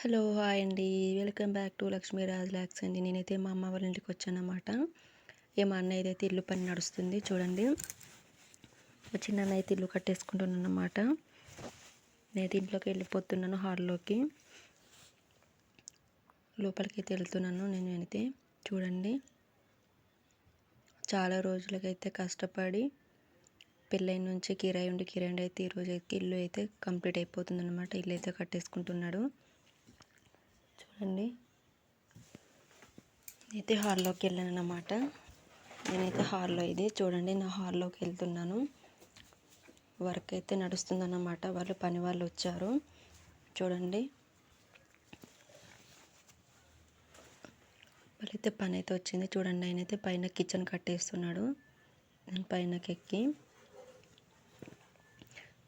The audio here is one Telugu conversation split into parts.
హలో హాయ్ అండి. Welcome back to Lakshmi Raj lakhs అండి. నేనైతే మా అమ్మ వాళ్ళ ఇంటికి వచ్చానమాట. ఏ మా అన్నయ్య అయితే ఇల్లు పని నడుస్తుంది చూడండి. మా చిన్న అన్నయ్య అయితే ఇల్లు కట్టేసుకుంటున్నాను అనమాట నేనైతే ఇంట్లోకి వెళ్ళిపోతున్నాను హాల్లోకి. లోపలికి అయితే వెళ్తున్నాను నేను అయితే. చూడండి. చాలా రోజులకైతే కష్టపడి పెళ్ళైన నుంచి కిరాయి ఉండి కిరాయి అయితే ఈరోజు అయితే ఇల్లు అయితే కంప్లీట్ అయిపోతుంది అనమాట ఇల్లు అయితే కట్టేసుకుంటున్నాడు. అండి. అయితే హాల్లోకి వెళ్ళాను అన్నమాట నేనైతే హాల్లో ఇది. చూడండి నా హాల్లోకి వెళ్తున్నాను. వర్క్ అయితే నడుస్తుందన్నమాట. వాళ్ళు పని వాళ్ళు వచ్చారు. చూడండి. వాళ్ళైతే పని అయితే వచ్చింది. చూడండి ఆయన అయితే పైన కిచెన్ కట్టేస్తున్నాడు. నేను పైనకి ఎక్కి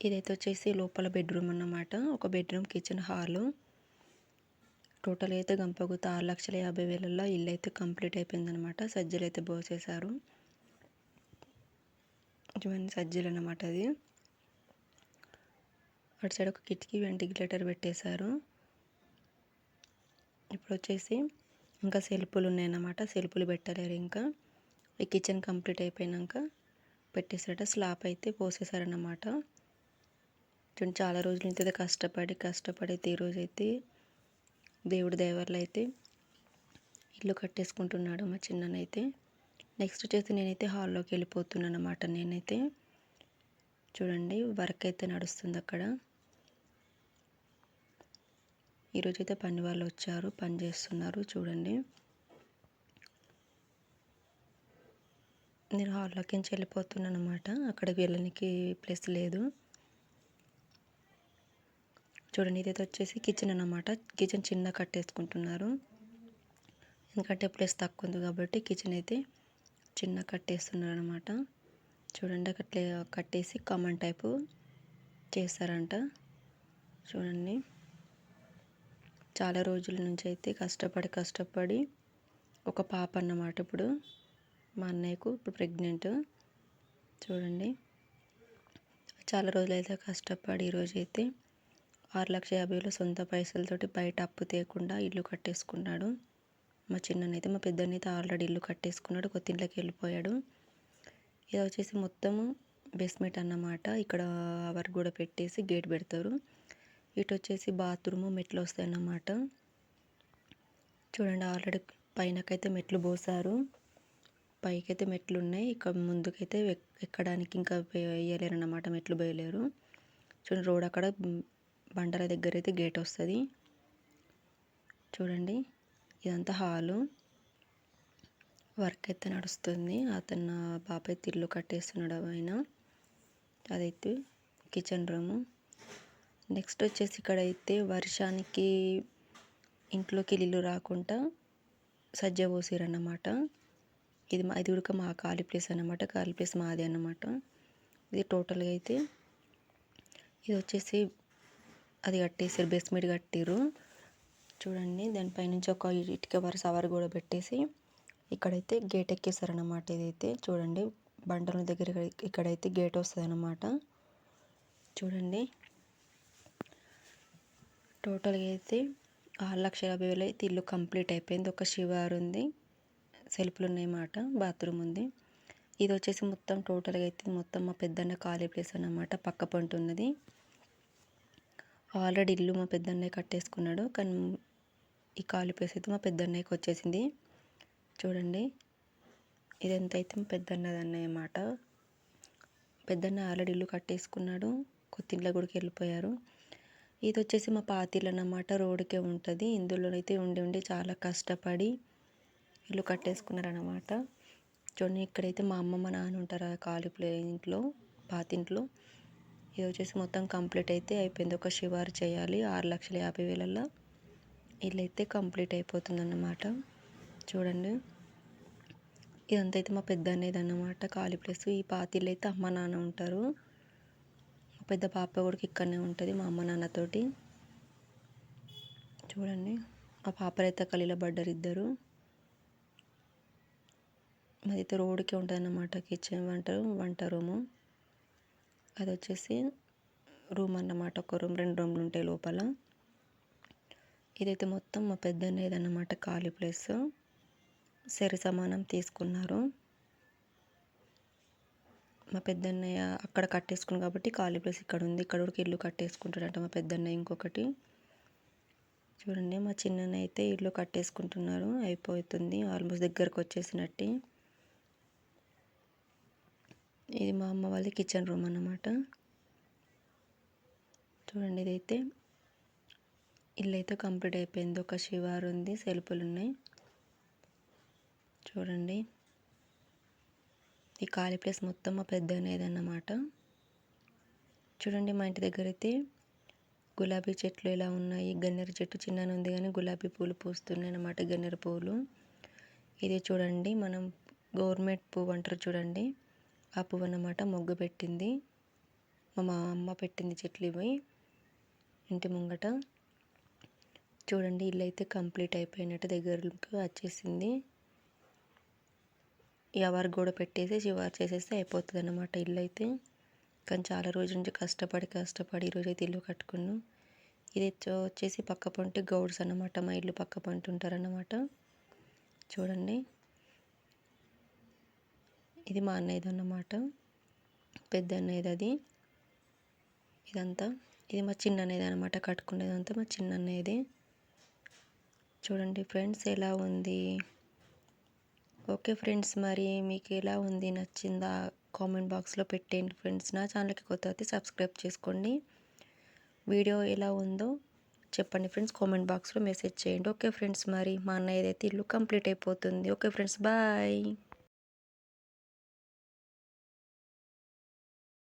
ఇదైతే వచ్చేసి లోపల బెడ్రూమ్ అన్నమాట. ఒక బెడ్రూమ్ కిచెన్ హాలు. టోటల్ అయితే గంపగుత ఆరు లక్షల యాభై వేలలో ఇల్లు అయితే కంప్లీట్ అయిపోయిందనమాట. సజ్జలు అయితే పోసేశారు ఇవన్నీ సజ్జలు అనమాట అది. అటు సైడ్ ఒక కిటికీ వెంటిలేటర్ పెట్టేశారు. ఇప్పుడు వచ్చేసి ఇంకా సెల్పులు ఉన్నాయన్నమాట. సెల్పులు పెట్టలేరు ఇంకా. ఈ కిచెన్ కంప్లీట్ అయిపోయినాక పెట్టేసారట స్లాప్ అయితే పోసేసారన్నమాట చాలా రోజుల నుంచి అయితే కష్టపడి కష్టపడి అయితే ఈరోజు అయితే దేవుడి దయవల్ల అయితే ఇల్లు కట్టేసుకుంటున్నాడు మా చిన్ననైతే. నెక్స్ట్ వచ్చేసి నేనైతే హాల్లోకి వెళ్ళిపోతున్నాను అనమాట నేనైతే చూడండి వర్క్ అయితే నడుస్తుంది అక్కడ. ఈరోజు అయితే పని వాళ్ళు వచ్చారు పని చేస్తున్నారు చూడండి. నేను హాల్లోకి నుంచి వెళ్ళిపోతున్నాను అనమాట అక్కడికి వెళ్ళడానికి ప్లేస్ లేదు. చూడండి ఇదైతే వచ్చేసి కిచెన్ అనమాట కిచెన్ చిన్న కట్టేసుకుంటున్నారు ఎందుకంటే ప్లేస్ తక్కువ ఉంది కాబట్టి కిచెన్ అయితే చిన్న కట్టేస్తున్నారు అనమాట చూడండి అట్లే కట్టేసి కామన్ టైపు చేస్తారంట. చూడండి. చాలా రోజుల నుంచి అయితే కష్టపడి కష్టపడి ఒక పాప అన్నమాట ఇప్పుడు. మా అన్నయ్యకు ఇప్పుడు ప్రెగ్నెంట్ చూడండి. చాలా రోజులైతే కష్టపడి ఈరోజు అయితే ఆరు లక్ష యాభైలో సొంత పైసలతోటి బయట అప్పు తీయకుండా ఇల్లు కట్టేసుకున్నాడు. మా చిన్ననైతే మా పెద్దనైతే ఆల్రెడీ ఇల్లు కట్టేసుకున్నాడు కొత్త ఇంట్లోకి వెళ్ళిపోయాడు. ఇది వచ్చేసి మొత్తము బేస్మెంట్ అన్నమాట. ఇక్కడ అవర్ కూడా పెట్టేసి గేట్ పెడతారు. ఇటు వచ్చేసి బాత్రూము మెట్లు వస్తాయి అన్నమాట. చూడండి ఆల్రెడీ పైనకైతే మెట్లు పోసారు. పైకైతే మెట్లు ఉన్నాయి. ఇక్కడ ముందుకైతే ఎక్కడానికి ఇంకా వేయలేరు అన్నమాట మెట్లు పోయలేరు చూడండి రోడ్ అక్కడ బండల దగ్గర అయితే గేట్ వస్తుంది. చూడండి ఇదంతా హాలు. వర్క్ అయితే నడుస్తుంది. అతను బాబాయ్ ఇల్లు కట్టేస్తున్నాడు ఆయన. అదైతే కిచెన్ రూము. నెక్స్ట్ వచ్చేసి ఇక్కడైతే వర్షానికి ఇంట్లోకి నీళ్ళు రాకుండా సజ్జ పోసిరన్నమాట. ఇది మా ఇది కూడా మా ఖాళీ ప్లేస్ అన్నమాట. ఖాళీ ప్లేస్ మాది అన్నమాట. ఇది టోటల్గా అయితే ఇది వచ్చేసి అది కట్టేసారు బేస్మెంట్ కట్టిర్రు. చూడండి దానిపైనుంచి ఒక ఇటుక వరుస అవర్ కూడా పెట్టేసి ఇక్కడైతే గేట్ ఎక్కేసారనమాట ఇదైతే. చూడండి బండల దగ్గర ఇక్కడైతే గేట్ వస్తుందన్నమాట. చూడండి. టోటల్గా అయితే ఆరు లక్షల యాభై వేలు అయితే ఇల్లు కంప్లీట్ అయిపోయింది. ఒక శివారు ఉంది సెల్ఫ్లు ఉన్నాయన్నమాట బాత్రూమ్ ఉంది. ఇది వచ్చేసి మొత్తం టోటల్గా అయితే మొత్తం మా పెద్దన్న ఖాళీ ప్లేస్ అన్నమాట పక్క పంట ఉన్నది. ఆల్రెడీ ఇల్లు మా పెద్దన్నయ్య కట్టేసుకున్నాడు. కానీ ఈ ఖాళీ ప్లేస్ అయితే మా పెద్దన్నయ్యకి వచ్చేసింది. చూడండి. ఇదంతా అయితే మా పెద్దన్నది అన్నయ్య మాట. పెద్దన్న ఆల్రెడీ ఇల్లు కట్టేసుకున్నాడు. కొత్తిండ్ల గుడికి వెళ్ళిపోయారు. ఇది వచ్చేసి మా పాతిళ్ళు అన్నమాట. రోడ్డుకే ఉంటుంది. ఇందులో అయితే ఉండి ఉండి చాలా కష్టపడి ఇల్లు కట్టేసుకున్నారన్నమాట. చూడండి ఇక్కడైతే మా అమ్మ మా నాన్న ఉంటారు ఖాళీ ప్లే ఇంట్లో పాతింట్లో. ఇది వచ్చేసి మొత్తం కంప్లీట్ అయితే అయిపోయింది. ఒక శివారు చేయాలి. ఆరు లక్షల యాభై వేలల్లో ఇల్లు అయితే కంప్లీట్ అయిపోతుంది అన్నమాట చూడండి. ఇదంతా అయితే మా పెద్ద అనేది అన్నమాట ఖాళీ ప్లేస్. ఈ పాత ఇల్లు అయితే అమ్మ నాన్న ఉంటారు. మా పెద్ద పాప కూడా ఇక్కడనే ఉంటుంది. మా అమ్మ నాన్నతోటి చూడండి. మా పాపలైతే కలిలో పడ్డారు ఇద్దరు. మాదైతే రోడ్డుకే ఉంటుంది అన్నమాట కిచెన్ వంట వంట రూము. అది వచ్చేసి రూమ్ అన్నమాట. ఒక రూమ్ రెండు రూమ్లు ఉంటాయి లోపల. ఇదైతే మొత్తం మా పెద్దన్నయ్యదన్నమాట ఖాళీ ప్లేస్. సరి సమానం తీసుకున్నారు. మా పెద్దన్నయ్య అక్కడ కట్టేసుకుని కాబట్టి ఖాళీ ప్లేస్ ఇక్కడ ఉంది ఇక్కడ కూడా ఇల్లు కట్టేసుకుంటాడంట మా పెద్దన్నయ్య ఇంకొకటి. చూడండి మా చిన్నన్న అయితే ఇల్లు కట్టేసుకుంటున్నారు. అయిపోతుంది. ఆల్మోస్ట్ దగ్గరకు వచ్చేసినట్టు ఇది మా అమ్మ వాళ్ళ కిచెన్ రూమ్ అన్నమాట. చూడండి ఇదైతే. ఇల్లు అయితే కంప్లీట్ అయిపోయింది. ఒక శివారు ఉంది సెల్పులు ఉన్నాయి చూడండి. ఈ ఖాళీ ప్లేస్ మొత్తం మా పెద్ద అన్నమాట. చూడండి మా ఇంటి దగ్గర అయితే గులాబీ చెట్లు ఎలా ఉన్నాయి. గన్నేరు చెట్టు చిన్నగా ఉంది కానీ గులాబీ పూలు పూస్తున్నాయి అన్నమాట గన్నెరు పూలు. ఇది చూడండి మనం గవర్నమెంట్ పువ్వు అంటారు చూడండి. ఆ పువ్వు అన్నమాట మొగ్గు పెట్టింది. మా అమ్మ పెట్టింది చెట్లు ఇవి. ఇంటి ముంగట. చూడండి ఇల్లు అయితే కంప్లీట్ అయిపోయినట్టు దగ్గరకు వచ్చేసింది. ఎవరు కూడా పెట్టేసి చివరి చేసేస్తే అయిపోతుంది అన్నమాట ఇల్లు అయితే కానీ చాలా రోజుల నుంచి కష్టపడి కష్టపడి ఈరోజు అయితే ఇల్లు కట్టుకున్నాం. ఇది వచ్చేసి పక్క పంటి గౌడ్స్ అన్నమాట మా ఇల్లు పక్క పంట ఉంటారన్నమాట. చూడండి. ఇది మా అన్నయ్యది అన్నమాట. పెద్ద అన్నయ్యది అది ఇదంతా. ఇది మా చిన్న అన్నయ్యది అనమాట కట్టుకునేదంతా మా చిన్న అన్నయ్యది చూడండి ఫ్రెండ్స్ ఎలా ఉంది. ఓకే ఫ్రెండ్స్ మరి మీకు ఎలా ఉంది? నచ్చిందా? కామెంట్ బాక్స్లో పెట్టేయండి ఫ్రెండ్స్. నా ఛానల్కి కొత్త అయితే సబ్స్క్రైబ్ చేసుకోండి. వీడియో ఎలా ఉందో చెప్పండి ఫ్రెండ్స్. కామెంట్ బాక్స్లో మెసేజ్ చేయండి. ఓకే ఫ్రెండ్స్ మరి మా అన్నయ్యదైతే అయితే ఇల్లు కంప్లీట్ అయిపోతుంది. Okay friends bye.